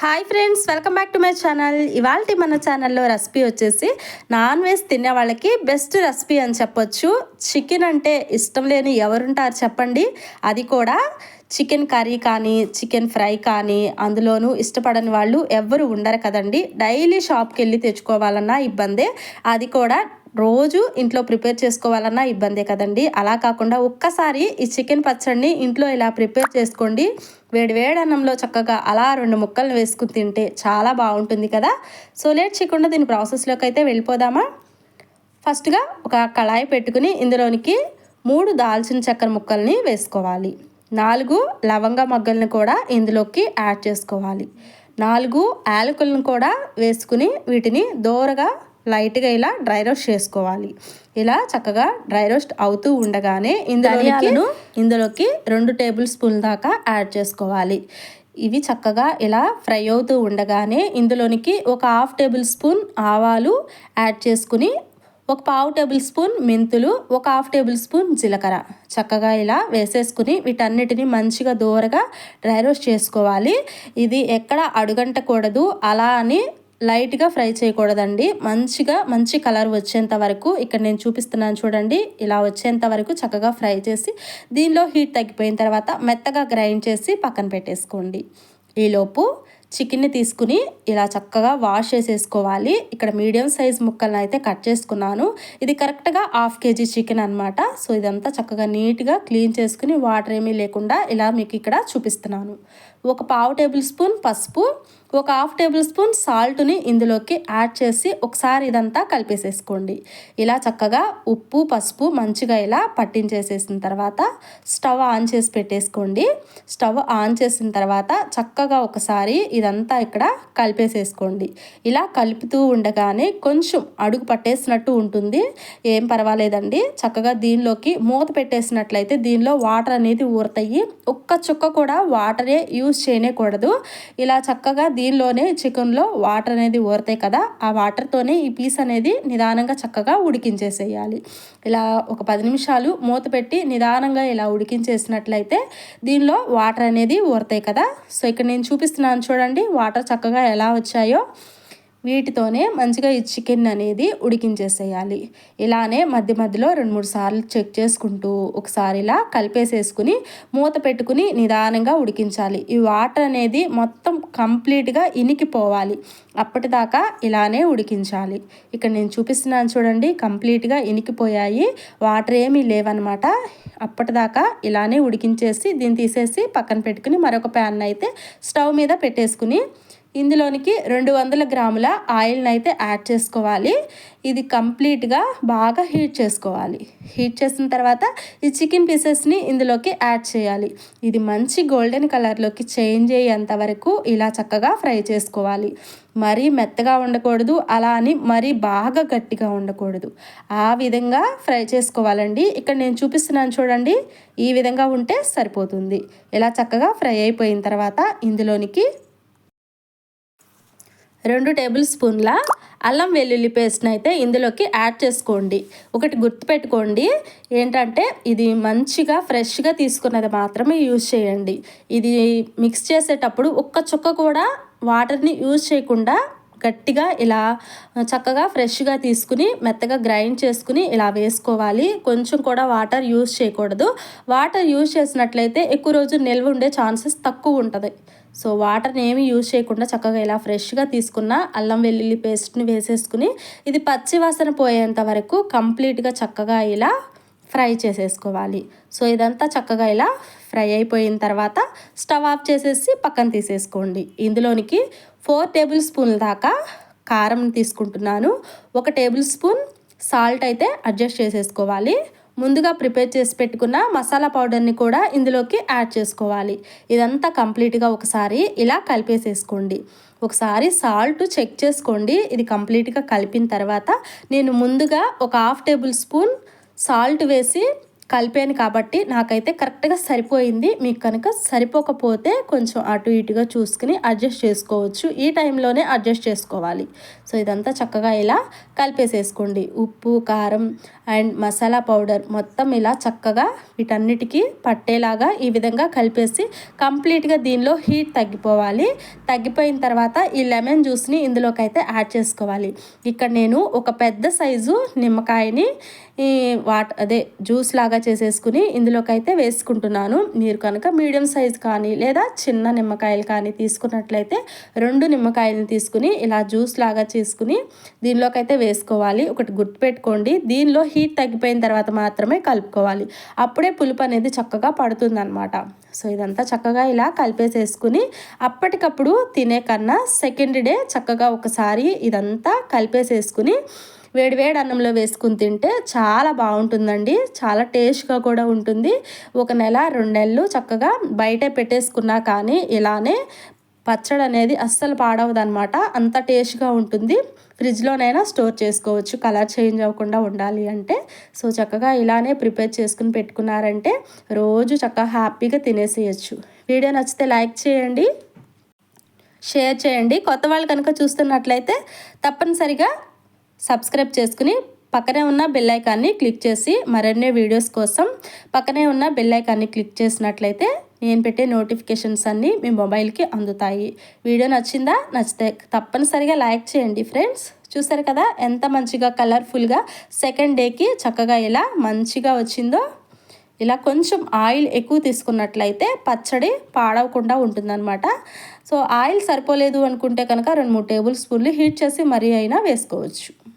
Hi friends welcome back to my channel ఇవాళ మన ఛానల్లో రెసిపీ వచ్చేసి నాన్ వెజ్ తినే వాళ్ళకి బెస్ట్ రెసిపీ అని చెప్పొచ్చు. చికెన్ అంటే ఇష్టం లేని ఎవరుంటారు చెప్పండి. అది కూడా చికెన్ కర్రీ కానీ చికెన్ ఫ్రై కానీ అందులోనూ ఇష్టపడని వాళ్ళు ఎవ్వరు ఉండరు కదండి. డైలీ షాప్కి వెళ్ళి తెచ్చుకోవాలన్నా ఇబ్బందే. అది కూడా రోజు ఇంట్లో ప్రిపేర్ చేసుకోవాలన్నా ఇబ్బందే కదండి. అలా కాకుండా ఒక్కసారి ఈ చికెన్ పచ్చడిని ఇంట్లో ఇలా ప్రిపేర్ చేసుకోండి. వేడి వేడి అన్నంలో చక్కగా అలా రెండు ముక్కలను వేసుకుని తింటే చాలా బాగుంటుంది కదా. సో లేట్ చేయకుండా దీని ప్రాసెస్లోకి అయితే వెళ్ళిపోదామా? ఫస్ట్గా ఒక కళాయి పెట్టుకుని ఇందులోనికి మూడు దాల్చిన చక్కెర ముక్కల్ని వేసుకోవాలి. నాలుగు లవంగ మగ్గల్ని కూడా ఇందులోకి యాడ్ చేసుకోవాలి. నాలుగు యాలకులను కూడా వేసుకుని వీటిని దోరగా లైట్గా ఇలా డ్రై రోస్ట్ చేసుకోవాలి. ఇలా చక్కగా డ్రై రోస్ట్ అవుతూ ఉండగానే ఇందులో ఇందులోకి రెండు టేబుల్ స్పూన్ దాకా యాడ్ చేసుకోవాలి. ఇవి చక్కగా ఇలా ఫ్రై అవుతూ ఉండగానే ఇందులోనికి ఒక హాఫ్ టేబుల్ స్పూన్ ఆవాలు యాడ్ చేసుకుని ఒక పావు టేబుల్ స్పూన్ మెంతులు ఒక హాఫ్ టేబుల్ స్పూన్ జీలకర్ర. చక్కగా ఇలా వేసేసుకుని వీటన్నిటిని మంచిగా దూరగా డ్రై రోస్ట్ చేసుకోవాలి. ఇది ఎక్కడ అడుగంటకూడదు. అలా అని లైట్గా ఫ్రై చేయకూడదండి. మంచిగా మంచి కలర్ వచ్చేంత వరకు ఇక్కడ నేను చూపిస్తున్నాను చూడండి. ఇలా వచ్చేంత వరకు చక్కగా ఫ్రై చేసి దీనిలో హీట్ తగ్గిపోయిన తర్వాత మెత్తగా గ్రైండ్ చేసి పక్కన పెట్టేసుకోండి. ఈలోపు చికెన్ని తీసుకుని ఇలా చక్కగా వాష్ చేసేసుకోవాలి. ఇక్కడ మీడియం సైజ్ ముక్కలను అయితే కట్ చేసుకున్నాను. ఇది కరెక్ట్గా హాఫ్ కేజీ చికెన్ అనమాట సో ఇదంతా చక్కగా నీట్గా క్లీన్ చేసుకుని వాటర్ ఏమీ లేకుండా ఇలా మీకు ఇక్కడ చూపిస్తున్నాను. ఒక పావు టేబుల్ స్పూన్ పసుపు ఒక హాఫ్ టేబుల్ స్పూన్ సాల్ట్ని ఇందులోకి యాడ్ చేసి ఒకసారి ఇదంతా కలిపేసేసుకోండి. ఇలా చక్కగా ఉప్పు పసుపు మంచిగా ఇలా పట్టించేసేసిన తర్వాత స్టవ్ ఆన్ చేసి పెట్టేసుకోండి. స్టవ్ ఆన్ చేసిన తర్వాత చక్కగా ఒకసారి ఇదంతా ఇక్కడ కలిపేసేసుకోండి. ఇలా కలుపుతూ ఉండగానే కొంచెం అడుగు పట్టేసినట్టు ఉంటుంది. ఏం పర్వాలేదండి. చక్కగా దీనిలోకి మూత పెట్టేసినట్లయితే దీనిలో వాటర్ అనేది ఊరతాయి. ఒక్క చుక్క కూడా వాటరే యూస్ చేయనేకూడదు. ఇలా చక్కగా దీనిలోనే చికెన్లో వాటర్ అనేది ఊరతాయి కదా ఆ వాటర్తోనే ఈ పీస్ అనేది నిదానంగా చక్కగా ఉడికించేసేయాలి. ఇలా ఒక పది నిమిషాలు మూత పెట్టి నిదానంగా ఇలా ఉడికించేసినట్లయితే దీనిలో వాటర్ అనేది ఊరతాయి కదా. సో ఇక్కడ నేను చూపిస్తున్నాను చూడండి. వాటర్ చక్కగా ఎలా వచ్చాయో. వీటితోనే మంచిగా ఈ చికెన్ అనేది ఉడికించేసేయాలి. ఇలానే మధ్య మధ్యలో రెండు మూడు సార్లు చెక్ చేసుకుంటూ ఒకసారి ఇలా కలిపేసేసుకుని మూత పెట్టుకుని నిదానంగా ఉడికించాలి. ఈ వాటర్ అనేది మొత్తం కంప్లీట్గా ఇనికిపోవాలి. అప్పటిదాకా ఇలానే ఉడికించాలి. ఇక్కడ నేను చూపిస్తున్నాను చూడండి కంప్లీట్గా ఇనికిపోయాయి. వాటర్ ఏమీ లేవన్నమాట. అప్పటిదాకా ఇలానే ఉడికించేసి దీన్ని తీసేసి పక్కన పెట్టుకుని మరొక ప్యాన్ అయితే స్టవ్ మీద పెట్టేసుకుని ఇందులోనికి రెండు వందల గ్రాముల ఆయిల్ని అయితే యాడ్ చేసుకోవాలి. ఇది కంప్లీట్గా బాగా హీట్ చేసుకోవాలి. హీట్ చేసిన తర్వాత ఈ చికెన్ పీసెస్ని ఇందులోకి యాడ్ చేయాలి. ఇది మంచి గోల్డెన్ కలర్లోకి చేంజ్ అయ్యేంత వరకు ఇలా చక్కగా ఫ్రై చేసుకోవాలి. మరీ మెత్తగా ఉండకూడదు అలా అని మరీ బాగా గట్టిగా ఉండకూడదు. ఆ విధంగా ఫ్రై చేసుకోవాలండి. ఇక్కడ నేను చూపిస్తున్నాను చూడండి. ఈ విధంగా ఉంటే సరిపోతుంది. ఇలా చక్కగా ఫ్రై అయిపోయిన తర్వాత ఇందులోనికి రెండు టేబుల్ స్పూన్ల అల్లం వెల్లుల్లి పేస్ట్ని అయితే ఇందులోకి యాడ్ చేసుకోండి. ఒకటి గుర్తుపెట్టుకోండి. ఏంటంటే ఇది మంచిగా ఫ్రెష్గా తీసుకున్నది మాత్రమే యూజ్ చేయండి. ఇది మిక్స్ చేసేటప్పుడు ఒక్క చుక్క కూడా వాటర్ని యూజ్ చేయకుండా గట్టిగా ఇలా చక్కగా ఫ్రెష్గా తీసుకుని మెత్తగా గ్రైండ్ చేసుకుని ఇలా వేసుకోవాలి. కొంచెం కూడా వాటర్ యూజ్ చేయకూడదు. వాటర్ యూజ్ చేసినట్లయితే ఎక్కువ రోజు నిల్వ ఉండే ఛాన్సెస్ తక్కువ ఉంటుంది. సో వాటర్ని ఏమి యూజ్ చేయకుండా చక్కగా ఇలా ఫ్రెష్గా తీసుకున్న అల్లం వెల్లుల్లి పేస్ట్ని వేసేసుకుని ఇది పచ్చి వాసన పోయేంత వరకు కంప్లీట్గా చక్కగా ఇలా ఫ్రై చేసేసుకోవాలి. సో ఇదంతా చక్కగా ఇలా ఫ్రై అయిపోయిన తర్వాత స్టవ్ ఆఫ్ చేసేసి పక్కన తీసేసుకోండి. ఇందులోనికి ఫోర్ టేబుల్ స్పూన్ల దాకా కారం తీసుకుంటున్నాను. ఒక టేబుల్ స్పూన్ సాల్ట్ అయితే అడ్జస్ట్ చేసేసుకోవాలి. ముందుగా ప్రిపేర్ చేసి పెట్టుకున్న మసాలా పౌడర్ని కూడా ఇందులోకి యాడ్ చేసుకోవాలి. ఇదంతా కంప్లీట్గా ఒకసారి ఇలా కలిపేసేసుకోండి. ఒకసారి సాల్ట్ చెక్ చేసుకోండి. ఇది కంప్లీట్గా కలిపిన తర్వాత నేను ముందుగా ఒక హాఫ్ టేబుల్ స్పూన్ సాల్ట్ వేసి కలిపాను కాబట్టి నాకైతే కరెక్ట్గా సరిపోయింది. మీకు కనుక సరిపోకపోతే కొంచెం అటు ఇటుగా చూసుకుని అడ్జస్ట్ చేసుకోవచ్చు. ఈ టైంలోనే అడ్జస్ట్ చేసుకోవాలి. సో ఇదంతా చక్కగా ఇలా కలిపేసేసుకోండి. ఉప్పు కారం అండ్ మసాలా పౌడర్ మొత్తం ఇలా చక్కగా వీటన్నిటికీ పట్టేలాగా ఈ విధంగా కలిపేసి కంప్లీట్గా దీనిలో హీట్ తగ్గిపోవాలి. తగ్గిపోయిన తర్వాత ఈ లెమన్ జ్యూస్ని ఇందులోకి అయితే యాడ్ చేసుకోవాలి. ఇక్కడ నేను ఒక పెద్ద సైజు నిమ్మకాయని ఈ వాట్ అదే జ్యూస్ లాగా చేసేసుకుని ఇందులోకి అయితే వేసుకుంటున్నాను. మీరు కనుక మీడియం సైజ్ కానీ లేదా చిన్న నిమ్మకాయలు కానీ తీసుకున్నట్లయితే రెండు నిమ్మకాయలను తీసుకుని ఇలా జ్యూస్ లాగా చేసుకుని దీనిలోకి అయితే వేసుకోవాలి. ఒకటి గుర్తుపెట్టుకోండి. దీనిలో హీట్ తగ్గిపోయిన తర్వాత మాత్రమే కలుపుకోవాలి. అప్పుడే పులుపు అనేది చక్కగా పడుతుందన్నమాట. సో ఇదంతా చక్కగా ఇలా కలిపేసేసుకుని అప్పటికప్పుడు తినే కన్నా సెకండ్ డే చక్కగా ఒకసారి ఇదంతా కలిపేసేసుకుని వేడివేడి అన్నంలో వేసుకుని తింటే చాలా బాగుంటుందండి. చాలా టేస్ట్గా కూడా ఉంటుంది. ఒక నెల రెండు నెలలు చక్కగా బయటే పెట్టేసుకున్నా కానీ ఇలానే పచ్చడి అనేది అస్సలు పాడవదు అనమాట అంత టేస్ట్గా ఉంటుంది. ఫ్రిడ్జ్లోనైనా స్టోర్ చేసుకోవచ్చు. కలర్ చేంజ్ అవ్వకుండా ఉండాలి అంటే. సో చక్కగా ఇలానే ప్రిపేర్ చేసుకుని పెట్టుకున్నారంటే రోజు చక్కగా హ్యాపీగా తినేసేయచ్చు. వీడియో నచ్చితే లైక్ చేయండి. షేర్ చేయండి. కొత్త వాళ్ళు కనుక చూస్తున్నట్లయితే తప్పనిసరిగా సబ్స్క్రైబ్ చేసుకుని పక్కనే ఉన్న బెల్ ఐకాన్ని క్లిక్ చేసి మరిన్ని వీడియోస్ కోసం పక్కనే ఉన్న బెల్ ఐకాన్ని క్లిక్ చేసినట్లయితే నేను పెట్టే నోటిఫికేషన్స్ అన్నీ మీ మొబైల్కి అందుతాయి. వీడియో నచ్చిందా? నచ్చితే తప్పనిసరిగా లైక్ చేయండి ఫ్రెండ్స్ చూసారు కదా ఎంత మంచిగా కలర్ఫుల్గా సెకండ్ డేకి చక్కగా ఎలా మంచిగా వచ్చిందో? ఇలా కొంచెం ఆయిల్ ఎక్కువ తీసుకున్నట్లయితే పచ్చడి పాడవకుండా ఉంటుందన్నమాట. సో ఆయిల్ సరిపోలేదు అనుకుంటే కనుక రెండు మూడు టేబుల్ స్పూన్లు హీట్ చేసి మరీ అయినా వేసుకోవచ్చు.